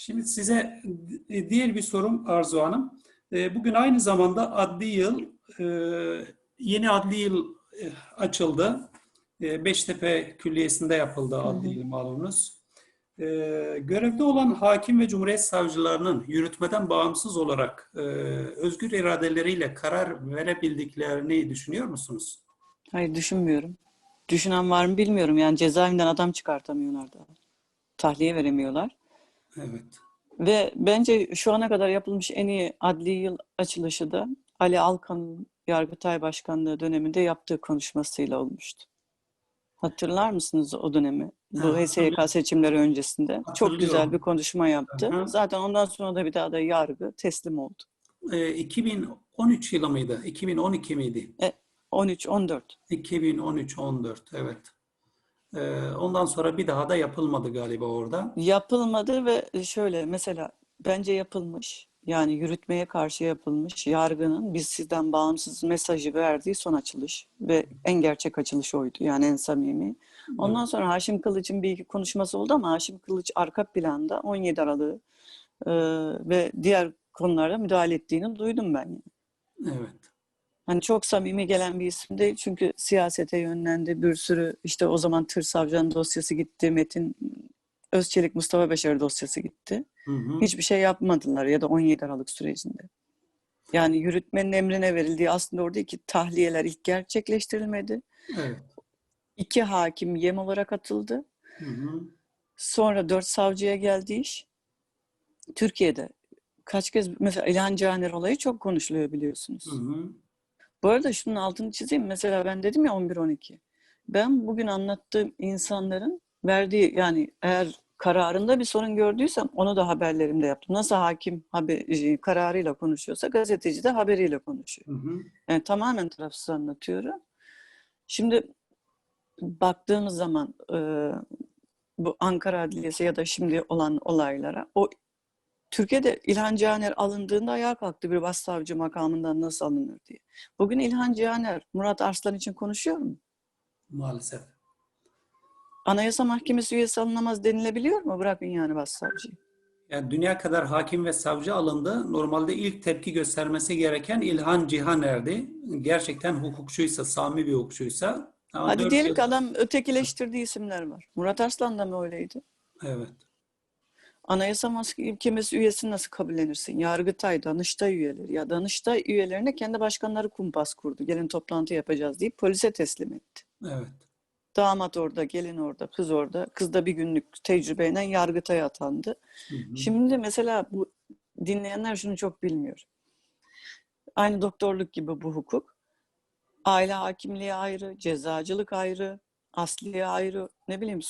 Şimdi size diğer bir sorum Arzu Hanım. E, Bugün aynı zamanda adli yıl, e, yeni adli yıl e, açıldı. Beştepe Külliyesi'nde yapıldı adli yıl malumunuz. Görevde olan hakim ve cumhuriyet savcılarının yürütmeden bağımsız olarak özgür iradeleriyle karar verebildiklerini düşünüyor musunuz? Hayır düşünmüyorum. Düşünen var mı bilmiyorum. Yani cezaevinden adam çıkartamıyorlar da. Tahliye veremiyorlar. Evet. Ve bence şu ana kadar yapılmış en iyi adli yıl açılışı da Ali Alkan'ın Yargıtay Başkanlığı döneminde yaptığı konuşmasıyla olmuştu. Hatırlar mısınız o dönemi? Bu HSYK seçimleri öncesinde. Çok güzel bir konuşma yaptı. Hı hı. Zaten ondan sonra da bir daha da yargı teslim oldu. E, 2013 yılı mıydı? 2012 miydi? 13-14. 2013-14 evet. Ondan sonra bir daha da yapılmadı galiba orada. Yapılmadı ve şöyle mesela bence yapılmış. Yani yürütmeye karşı yapılmış. Yargının biz sizden bağımsız mesajı verdiği son açılış ve en gerçek açılış oydu. Yani en samimi. Ondan sonra Haşim Kılıç'ın bir iki konuşması oldu ama Haşim Kılıç arka planda 17 Aralık'ı e, ve diğer konularda müdahale ettiğini duydum ben. Evet. Hani çok samimi gelen bir isim değil çünkü siyasete yönlendi. Bir sürü işte o zaman Tır Savcı'nın dosyası gitti. Metin Özçelik Mustafa Beşer dosyası gitti. Hı hı. Hiçbir şey yapmadılar ya da 17 Aralık sürecinde. Yani yürütmenin emrine verildiği aslında orada iki tahliyeler ilk gerçekleştirilmedi. Evet. İki hakim yem olarak atıldı. Hı hı. Sonra dört savcıya geldi iş. Türkiye'de kaç kez mesela İlhan Caner olayı çok konuşuluyor biliyorsunuz. Hı hı. Bu arada şunun altını çizeyim. Mesela ben dedim ya 11-12. Ben bugün anlattığım insanların verdiği yani eğer kararında bir sorun gördüysem onu da haberlerimde yaptım. Nasıl hakim haber, e, kararıyla konuşuyorsa gazeteci de haberiyle konuşuyor. Hı hı. Yani tamamen tarafsız anlatıyorum. Şimdi baktığımız zaman e, bu Ankara Adliyesi ya da şimdi olan olaylara o Türkiye'de İlhan Cihaner alındığında ayağa kalktı bir başsavcı makamından nasıl alınır diye. Bugün İlhan Cihaner Murat Arslan için konuşuyor mu? Maalesef. Anayasa Mahkemesi üyesi alınamaz denilebiliyor mu? Bırakın yani başsavcıyı. Yani dünya kadar hakim ve savcı alındı. Normalde ilk tepki göstermesi gereken İlhan Cihaner'di. Gerçekten hukukçuysa, sami bir hukukçuysa. Ama Hadi diyelim yıl- ki adam ötekileştirdiği isimler var. Murat Arslan da mı öyleydi? Evet. Anayasa Mahkemesi üyesini nasıl kabullenirsin? Yargıtay, Danıştay üyeleri. Ya Danıştay üyelerine kendi başkanları kumpas kurdu. Gelin toplantı yapacağız deyip polise teslim etti. Evet. Damat orada, gelin orada, kız orada. Kız da bir günlük tecrübeyle Yargıtay'a atandı. Hı hı. Şimdi mesela bu dinleyenler şunu çok bilmiyor. Aynı doktorluk gibi bu hukuk. Aile hakimliği ayrı, cezacılık ayrı, asliye ayrı, ne bileyim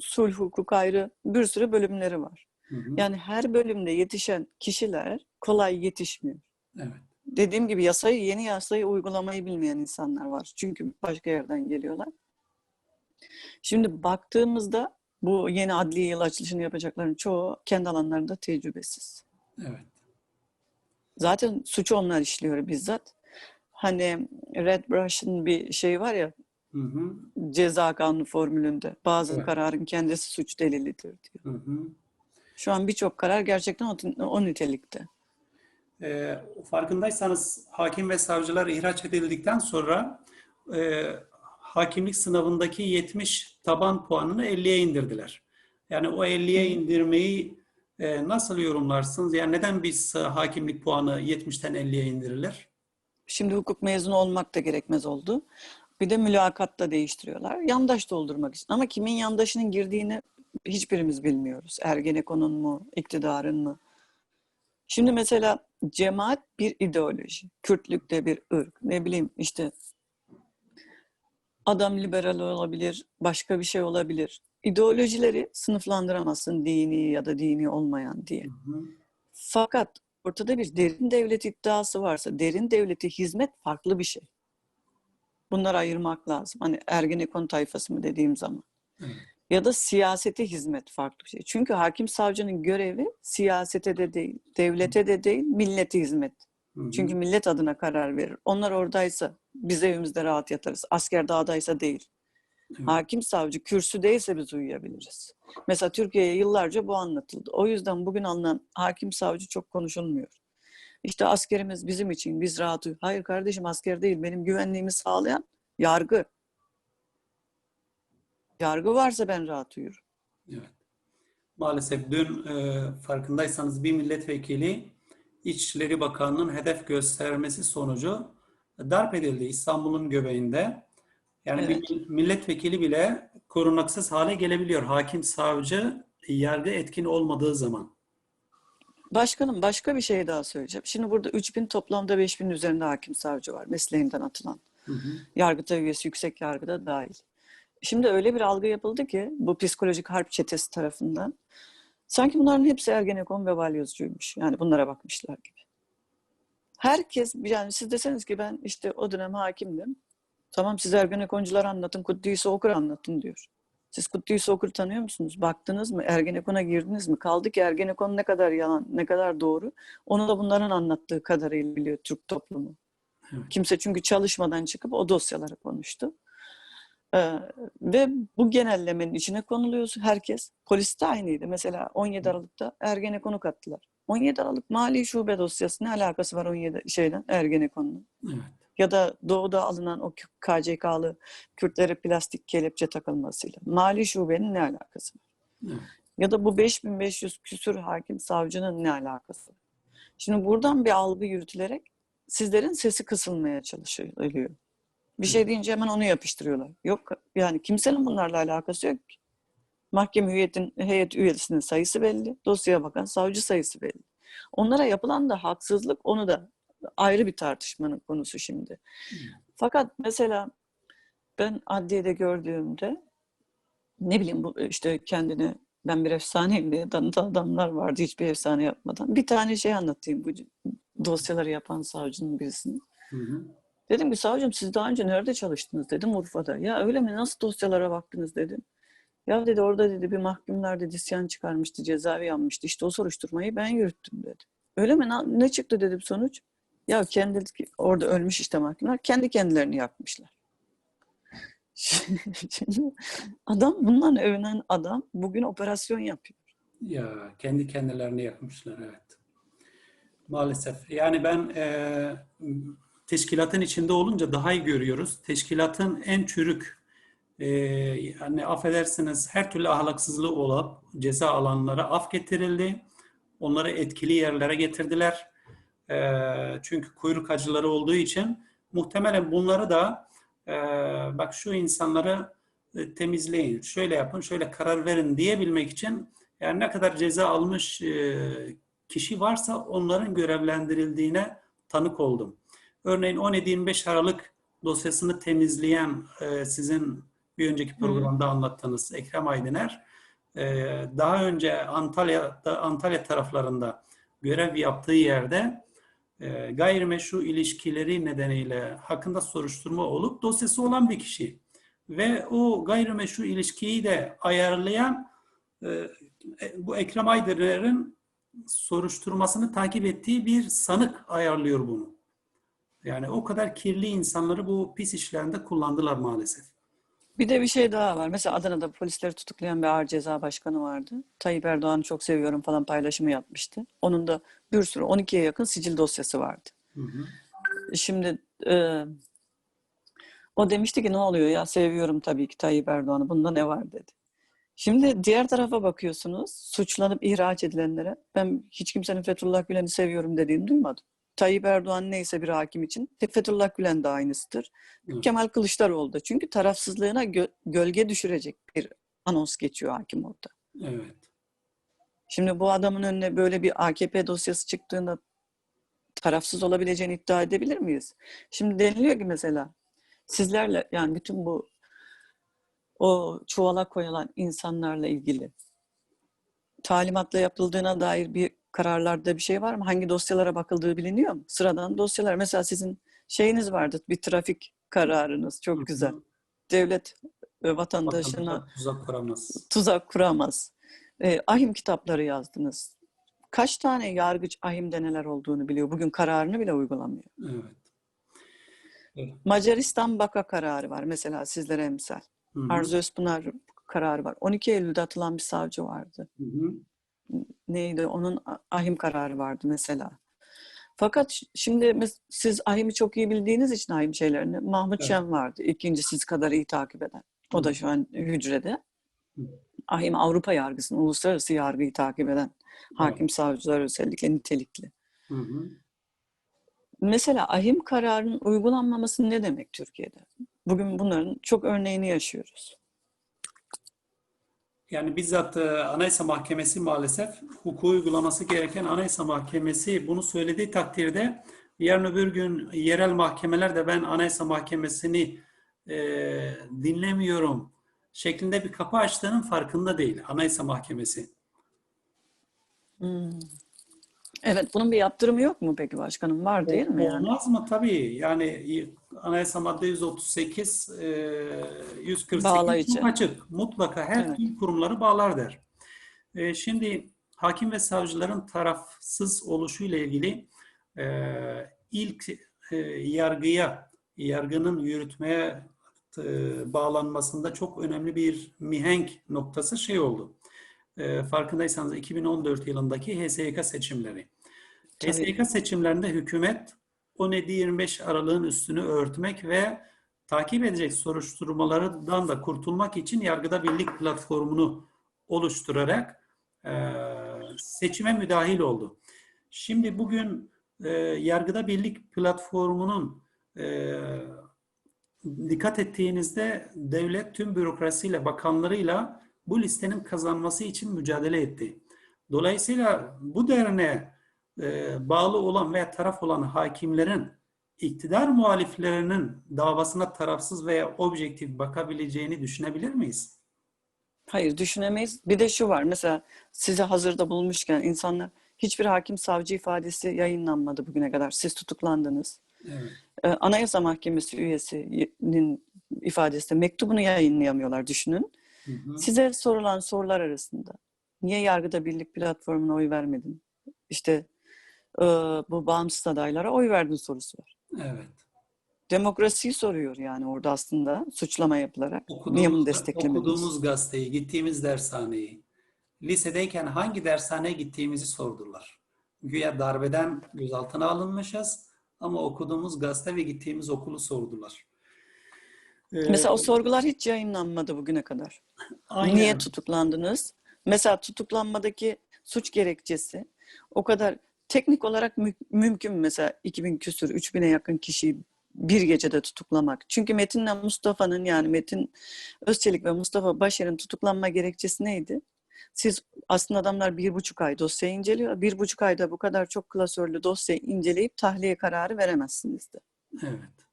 sulh hukuk ayrı, bir sürü bölümleri var. Hı hı. Yani her bölümde yetişen kişiler kolay yetişmiyor. Evet. Dediğim gibi yasayı, yeni yasayı uygulamayı bilmeyen insanlar var. Çünkü başka yerden geliyorlar. Şimdi baktığımızda bu yeni adli yıl açılışını yapacakların çoğu kendi alanlarında tecrübesiz. Evet. Zaten suçu onlar işliyor bizzat. Hani Red Brush'ın bir şey var ya Hı hı. ceza kanunu formülünde bazı Evet. kararın kendisi suç delilidir diyor. Hı hı. Şu an birçok karar gerçekten o, o nitelikte. Ee, farkındaysanız hakim ve savcılar ihraç edildikten sonra e, hakimlik sınavındaki 70 taban puanını 50'ye indirdiler. Yani o 50'ye indirmeyi e, nasıl yorumlarsınız? Yani neden biz e, hakimlik puanı 70'ten 50'ye indirilir? Şimdi hukuk mezunu olmak da gerekmez oldu. Bir de mülakat da değiştiriyorlar. Yandaş doldurmak için. Ama kimin yandaşının girdiğini hiçbirimiz bilmiyoruz. Ergenekon'un mu, iktidarın mı? Şimdi mesela cemaat bir ideoloji. Kürtlük de bir ırk. Ne bileyim işte adam liberal olabilir, başka bir şey olabilir. İdeolojileri sınıflandıramazsın dini ya da dini olmayan diye. Hı hı. Fakat ortada bir derin devlet iddiası varsa derin devlete hizmet farklı bir şey. Bunları ayırmak lazım. Hani Ergenekon tayfası mı dediğim zaman. Evet. Ya da siyasete hizmet farklı bir şey. Çünkü hakim savcının görevi siyasete de değil, devlete de değil, millete hizmet. Hı hı. Çünkü millet adına karar verir. Onlar oradaysa biz evimizde rahat yatarız. Asker dağdaysa değil. Evet. Hakim savcı kürsüdeyse biz uyuyabiliriz. Mesela Türkiye'ye yıllarca bu anlatıldı. O yüzden bugün alınan hakim savcı çok konuşulmuyor. İşte askerimiz bizim için, biz rahat uyu- Hayır kardeşim asker değil, benim güvenliğimi sağlayan yargı. Yargı varsa ben rahat uyurum. Evet. Maalesef dün e, farkındaysanız bir milletvekili İçişleri Bakanı'nın hedef göstermesi sonucu darp edildi İstanbul'un göbeğinde. Yani bir Evet. mil- milletvekili bile korunaksız hale gelebiliyor. Hakim, savcı yargı etkin olmadığı zaman. Başkanım başka bir şey daha söyleyeceğim. Şimdi burada 3000 toplamda 5000 üzerinde hakim savcı var mesleğinden atılan. Hı hı. Yargıta üyesi, yüksek yargıda dahil. Şimdi öyle bir algı yapıldı ki bu psikolojik harp çetesi tarafından sanki bunların hepsi Ergenekon ve balyozcuymuş. Yani bunlara bakmışlar gibi. Herkes yani siz deseniz ki ben işte o dönem hakimdim. Tamam siz Ergenekoncular anlatın, Kuddüs'ü okur anlatın diyor. Siz Kuddüs'ü okur tanıyor musunuz? Baktınız mı? Ergenekon'a girdiniz mi? Kaldı ki Ergenekon ne kadar yalan, ne kadar doğru. Onu da bunların anlattığı kadarıyla biliyor Türk toplumu. Evet. Kimse çünkü çalışmadan çıkıp o dosyaları konuştu. Ee, ve bu genellemenin içine konuluyor herkes. Polis de aynıydı. Mesela 17 Aralık'ta Ergenekon'u kattılar. 17 Aralık Mali Şube dosyası ne alakası var 17 şeyden Ergenekon'la? Evet. Ya da doğuda alınan o KCK'lı Kürtlere plastik kelepçe takılmasıyla. Mali Şube'nin ne alakası var? Evet. Ya da bu 5500 küsur hakim savcının ne alakası var? Şimdi buradan bir algı yürütülerek sizlerin sesi kısılmaya çalışılıyor. Bir şey deyince hemen onu yapıştırıyorlar. Yok yani kimsenin bunlarla alakası yok ki. Mahkeme heyetin, heyet üyesinin sayısı belli. Dosyaya bakan savcı sayısı belli. Onlara yapılan da haksızlık onu da ayrı bir tartışmanın konusu şimdi. Fakat mesela ben adliyede gördüğümde ne bileyim bu işte kendini ben bir efsaneyim diye tanıtan adamlar vardı hiçbir efsane yapmadan. Bir tane şey anlatayım bu dosyaları yapan savcının birisinin. Hı hı. Dedim ki savcım siz daha önce nerede çalıştınız dedim Urfa'da. Ya öyle mi nasıl dosyalara baktınız dedim. Ya dedi orada dedi bir mahkumlar dedi isyan çıkarmıştı cezaevi yanmıştı. İşte o soruşturmayı ben yürüttüm dedi. Öyle mi ne çıktı dedim sonuç. Ya kendi orada ölmüş işte mahkumlar kendi kendilerini yakmışlar. Şimdi adam bundan övünen adam bugün operasyon yapıyor. Ya kendi kendilerini yakmışlar evet. Maalesef. Yani ben e, teşkilatın içinde olunca daha iyi görüyoruz. Teşkilatın en çürük e, yani affedersiniz her türlü ahlaksızlığı olup ceza alanlara af getirildi. Onları etkili yerlere getirdiler. E, çünkü kuyruk acıları olduğu için muhtemelen bunları da e, bak şu insanları e, temizleyin, şöyle yapın, şöyle karar verin diyebilmek için yani ne kadar ceza almış e, kişi varsa onların görevlendirildiğine tanık oldum. Örneğin 17-25 Aralık dosyasını temizleyen e, sizin bir önceki programda anlattığınız Ekrem Aydıner e, daha önce Antalya'da Antalya taraflarında görev yaptığı yerde e, gayrimeşru ilişkileri nedeniyle hakkında soruşturma olup dosyası olan bir kişi ve o gayrimeşru ilişkiyi de ayarlayan e, bu Ekrem Aydınlar'ın soruşturmasını takip ettiği bir sanık ayarlıyor bunu. Yani o kadar kirli insanları bu pis işlerinde kullandılar maalesef. Bir de bir şey daha var. Mesela Adana'da polisleri tutuklayan bir ağır ceza başkanı vardı. Tayyip Erdoğan'ı çok seviyorum falan paylaşımı yapmıştı. Onun da bir sürü 12'ye yakın sicil dosyası vardı. Hı hı. Şimdi e, o demişti ki ne oluyor ya seviyorum tabii ki Tayyip Erdoğan'ı bunda ne var dedi. Şimdi diğer tarafa bakıyorsunuz suçlanıp ihraç edilenlere ben hiç kimsenin Fethullah Gülen'i seviyorum dediğini duymadım. Tayyip Erdoğan neyse bir hakim için Fethullah Gülen de aynısıdır. Evet. Kemal Kılıçdaroğlu da çünkü tarafsızlığına gö- gölge düşürecek bir anons geçiyor hakim orada. Evet. Şimdi bu adamın önüne böyle bir AKP dosyası çıktığında tarafsız olabileceğini iddia edebilir miyiz? Şimdi deniliyor ki mesela sizlerle yani bütün bu o çuvala koyulan insanlarla ilgili talimatla yapıldığına dair bir kararlarda bir şey var mı? Hangi dosyalara bakıldığı biliniyor mu? Sıradan dosyalar. Mesela sizin şeyiniz vardı, bir trafik kararınız. Çok güzel. Devlet e, vatandaşına Vatandaşa tuzak kuramaz. tuzak kuramaz. E, ahim kitapları yazdınız. Kaç tane yargıç ahimde neler olduğunu biliyor. Bugün kararını bile uygulamıyor. Evet. Macaristan Baka kararı var mesela sizlere emsal. Hı hı. Arzu Özpınar kararı var. 12 Eylül'de atılan bir savcı vardı. Hı hı. Neydi? Onun ahim kararı vardı mesela. Fakat şimdi siz ahimi çok iyi bildiğiniz için ahim şeylerini Mahmut Evet. Şen vardı. İkinci siz kadar iyi takip eden. O da şu an hücrede. Ahim Avrupa yargısını, uluslararası yargıyı takip eden hakim savcılar özellikle nitelikli. Hı hı. Mesela ahim kararının uygulanmaması ne demek Türkiye'de? Bugün bunların çok örneğini yaşıyoruz. Yani bizzat e, Anayasa Mahkemesi maalesef hukuku uygulaması gereken Anayasa Mahkemesi bunu söylediği takdirde yarın öbür gün yerel mahkemeler de ben Anayasa Mahkemesi'ni e, dinlemiyorum şeklinde bir kapı açtığının farkında değil Anayasa Mahkemesi. Hmm. Evet, bunun bir yaptırımı yok mu peki başkanım? Var değil mi yani? Olmaz mı? Tabii. Yani Anayasa madde 138, e, 148 Bağlayıcı. çok açık. Mutlaka her Evet. tüm kurumları bağlar der. E, Şimdi hakim ve savcıların tarafsız oluşu ile ilgili e, ilk e, yargıya, yargının yürütmeye e, bağlanmasında çok önemli bir mihenk noktası şey oldu. E, Farkındaysanız 2014 yılındaki HSYK seçimleri. HSYK seçimlerinde hükümet 17-25 aralığın üstünü örtmek ve takip edecek soruşturmalardan da kurtulmak için Yargıda Birlik platformunu oluşturarak e, seçime müdahil oldu. Şimdi bugün e, Yargıda Birlik platformunun e, dikkat ettiğinizde devlet tüm bürokrasiyle, bakanlarıyla bu listenin kazanması için mücadele etti. Dolayısıyla bu derneğe e, bağlı olan veya taraf olan hakimlerin iktidar muhaliflerinin davasına tarafsız veya objektif bakabileceğini düşünebilir miyiz? Hayır düşünemeyiz. Bir de şu var mesela size hazırda bulmuşken insanlar hiçbir hakim savcı ifadesi yayınlanmadı bugüne kadar. Siz tutuklandınız. Evet. Ee, Anayasa Mahkemesi üyesinin ifadesi mektubunu yayınlayamıyorlar düşünün. Hı hı. Size sorulan sorular arasında niye Yargıda Birlik platformuna oy vermedin? İşte e, bu bağımsız adaylara oy verdin sorusu var. Evet. Demokrasiyi soruyor yani orada aslında suçlama yapılarak. niye bunu Okuduğumuz, desteklemediniz? okuduğumuz gazeteyi, gittiğimiz dershaneyi, lisedeyken hangi dershaneye gittiğimizi sordular. Güya darbeden gözaltına alınmışız ama okuduğumuz gazete ve gittiğimiz okulu sordular. Mesela o sorgular hiç yayınlanmadı bugüne kadar. aynen. Niye tutuklandınız? Mesela tutuklanmadaki suç gerekçesi o kadar teknik olarak mü- mümkün mü mesela 2000 küsür 3000'e yakın kişiyi bir gecede tutuklamak. Çünkü Metin'le Mustafa'nın yani Metin Özçelik ve Mustafa Başar'ın tutuklanma gerekçesi neydi? Siz aslında adamlar bir buçuk ay dosya inceliyor. Bir buçuk ayda bu kadar çok klasörlü dosyayı inceleyip tahliye kararı veremezsiniz de. Evet.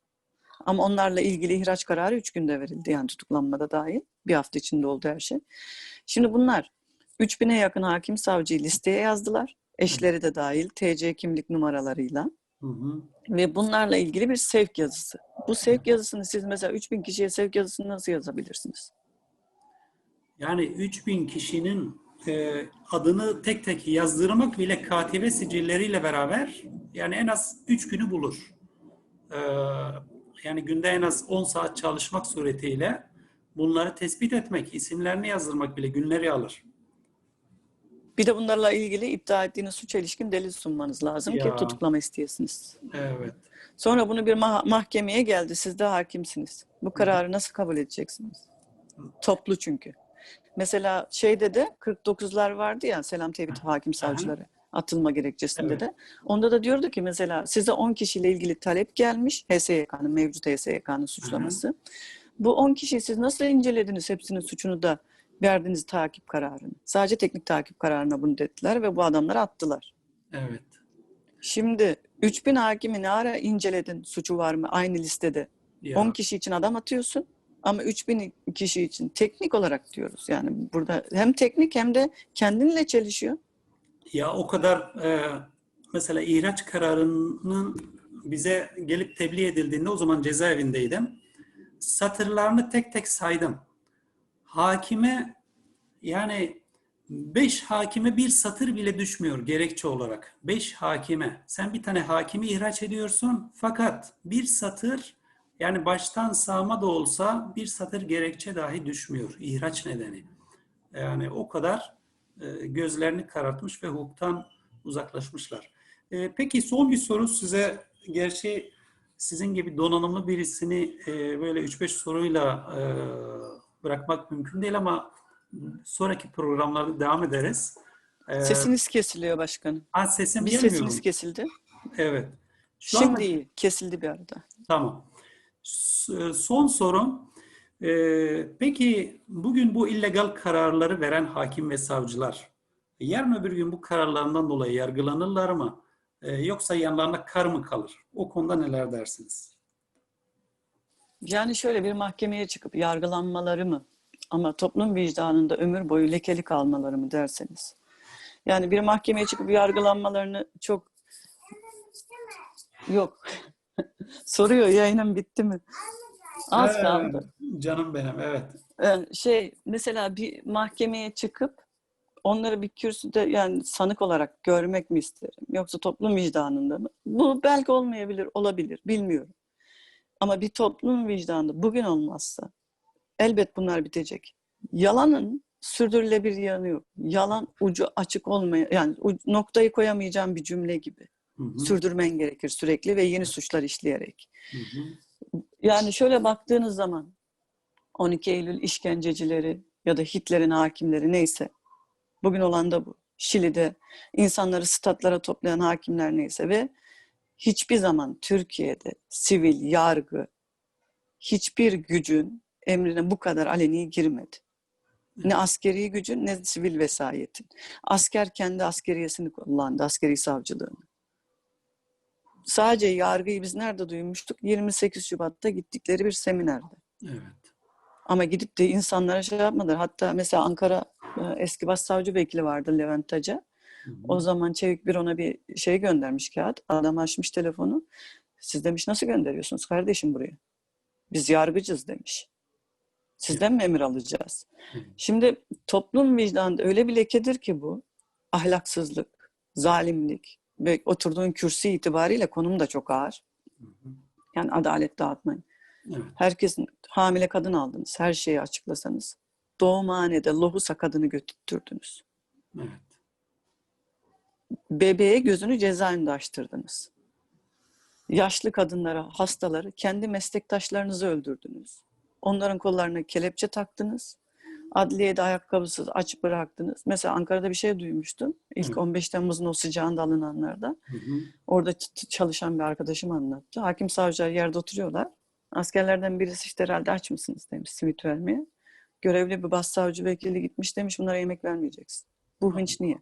Ama onlarla ilgili ihraç kararı üç günde verildi yani tutuklanmada dahil. Bir hafta içinde oldu her şey. Şimdi bunlar 3000'e yakın hakim savcıyı listeye yazdılar. Eşleri de dahil TC kimlik numaralarıyla. Hı hı. Ve bunlarla ilgili bir sevk yazısı. Bu sevk yazısını siz mesela 3000 kişiye sevk yazısını nasıl yazabilirsiniz? Yani 3000 kişinin e, adını tek tek yazdırmak bile katibe sicilleriyle beraber yani en az 3 günü bulur. Ee, yani günde en az 10 saat çalışmak suretiyle bunları tespit etmek, isimlerini yazdırmak bile günleri alır. Bir de bunlarla ilgili iddia ettiğiniz suça ilişkin delil sunmanız lazım Ya. ki tutuklama isteyesiniz. Evet. Sonra bunu bir mah- mahkemeye geldi. Siz de hakimsiniz. Bu kararı nasıl kabul edeceksiniz? Toplu çünkü. Mesela şeyde de 49'lar vardı ya Selam Tevhid hakim savcıları atılma gerekçesinde Evet. de. Onda da diyordu ki mesela size 10 kişiyle ilgili talep gelmiş. HSYK'nın mevcut HSYK'nın suçlaması. Bu 10 kişiyi siz nasıl incelediniz hepsinin suçunu da verdiniz takip kararını. Sadece teknik takip kararına bunu dediler ve bu adamları attılar. Evet. Şimdi 3000 hakimi ne ara inceledin suçu var mı aynı listede? Ya, 10 kişi için adam atıyorsun ama 3000 kişi için teknik olarak diyoruz. Yani burada hem teknik hem de kendinle çelişiyor. ya o kadar e, mesela ihraç kararının bize gelip tebliğ edildiğinde o zaman cezaevindeydim. Satırlarını tek tek saydım. Hakime yani 5 hakime bir satır bile düşmüyor gerekçe olarak. 5 hakime. Sen bir tane hakimi ihraç ediyorsun fakat bir satır Yani baştan sağma da olsa bir satır gerekçe dahi düşmüyor ihraç nedeni. Yani o kadar e, gözlerini karartmış ve hukuktan uzaklaşmışlar. E, Peki son bir soru size. Gerçi sizin gibi donanımlı birisini e, böyle 3-5 soruyla bırakmak mümkün değil ama sonraki programlarda devam ederiz. E, Sesiniz kesiliyor başkanım. ha, sesim Bir gelmiyor sesiniz mu? kesildi. Evet. Şu anda- Şimdi iyi. Kesildi bir arada. Tamam. S- Son sorum. Ee, peki bugün bu illegal kararları veren hakim ve savcılar yarın öbür gün bu kararlarından dolayı yargılanırlar mı? Ee, yoksa yanlarına kar mı kalır? O konuda neler dersiniz? Yani şöyle bir mahkemeye çıkıp yargılanmaları mı? Ama toplum vicdanında ömür boyu lekeli kalmaları mı derseniz. Yani bir mahkemeye çıkıp yargılanmalarını çok yok. Soruyor yayınım bitti mi? Az Ee, kaldı. Canım benim, evet. Ee, şey mesela bir mahkemeye çıkıp onları bir kürsüde yani sanık olarak görmek mi isterim yoksa toplum vicdanında mı? Bu belki olmayabilir, olabilir, bilmiyorum. Ama bir toplum vicdanında bugün olmazsa elbet bunlar bitecek. Yalanın sürdürülebilir yanı yok. Yalan ucu açık olmaya yani noktayı koyamayacağım bir cümle gibi. Hı hı, Sürdürmen gerekir sürekli ve yeni suçlar işleyerek. hı hı. Yani şöyle baktığınız zaman 12 Eylül işkencecileri ya da Hitler'in hakimleri neyse bugün olan da bu. Şili'de insanları statlara toplayan hakimler neyse ve hiçbir zaman Türkiye'de sivil yargı hiçbir gücün emrine bu kadar aleni girmedi. Ne askeri gücün ne sivil vesayetin. Asker kendi askeriyesini kullandı, askeri savcılığını. Sadece yargıyı biz nerede duymuştuk? 28 Şubat'ta gittikleri bir seminerde. Evet. Ama gidip de insanlara şey yapmadılar. Hatta mesela Ankara e, eski başsavcı vekili vardı Levent Taca. Hı hı. O zaman Çevik bir ona bir şey göndermiş kağıt. Adam açmış telefonu. Siz demiş nasıl gönderiyorsunuz kardeşim buraya? Biz yargıcız demiş. Sizden mi emir alacağız? Hı. Şimdi toplum vicdanında öyle bir lekedir ki bu. Ahlaksızlık, zalimlik ve oturduğun kürsü itibariyle konum da çok ağır. Hı hı. Yani adalet dağıtmayın. Evet. Herkesin hamile kadın aldınız. Her şeyi açıklasanız. Doğumhanede lohusa kadını götürttürdünüz. Evet. Bebeğe gözünü cezaevinde açtırdınız. Yaşlı kadınlara, hastaları, kendi meslektaşlarınızı öldürdünüz. Onların kollarına kelepçe taktınız. Adliyede ayakkabısız açıp bıraktınız. Mesela Ankara'da bir şey duymuştum. İlk Evet. 15 Temmuz'un o sıcağında alınanlardan. Hı hı. Orada çalışan bir arkadaşım anlattı. Hakim savcılar yerde oturuyorlar. Askerlerden birisi işte herhalde aç mısınız demiş simit vermeye. Görevli bir başsavcı vekili gitmiş demiş bunlara yemek vermeyeceksin. Bu hınç niye?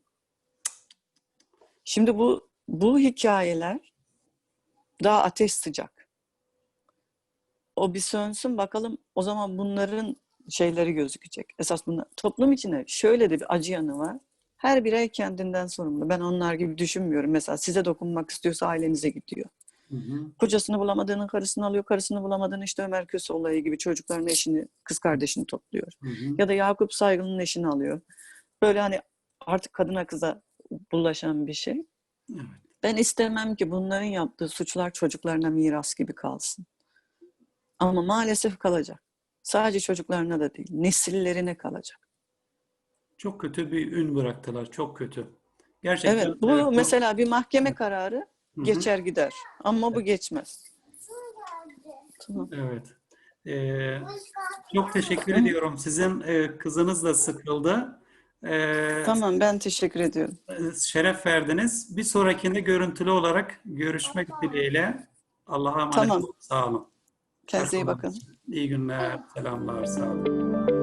Şimdi bu bu hikayeler daha ateş sıcak. O bir sönsün bakalım o zaman bunların şeyleri gözükecek. Esas bunlar toplum içinde şöyle de bir acı yanı var. Her birey kendinden sorumlu. Ben onlar gibi düşünmüyorum. Mesela size dokunmak istiyorsa ailenize gidiyor. Hı hı. Kocasını bulamadığını karısını alıyor, karısını bulamadığını işte Ömer Köse olayı gibi çocuklarını, eşini, kız kardeşini topluyor. Hı hı. Ya da Yakup Saygı'nın eşini alıyor. Böyle hani artık kadına kıza bulaşan bir şey. Evet. Ben istemem ki bunların yaptığı suçlar çocuklarına miras gibi kalsın. Ama maalesef kalacak. Sadece çocuklarına da değil, nesillerine kalacak. Çok kötü bir ün bıraktılar. Çok kötü. Gerçekten. Evet, bu evet, mesela bir mahkeme kararı Hı hı. geçer gider. Ama bu geçmez. Tamam. Evet. Ee, çok teşekkür ediyorum. Sizin e, kızınız da sıkıldı. Ee, Tamam, ben teşekkür ediyorum. Şeref verdiniz. Bir sonrakinde görüntülü olarak görüşmek dileğiyle. Allah'a emanet Tamam. olun. Sağ olun. Kendinize iyi bakın. İyi günler. Selamlar. Sağ olun.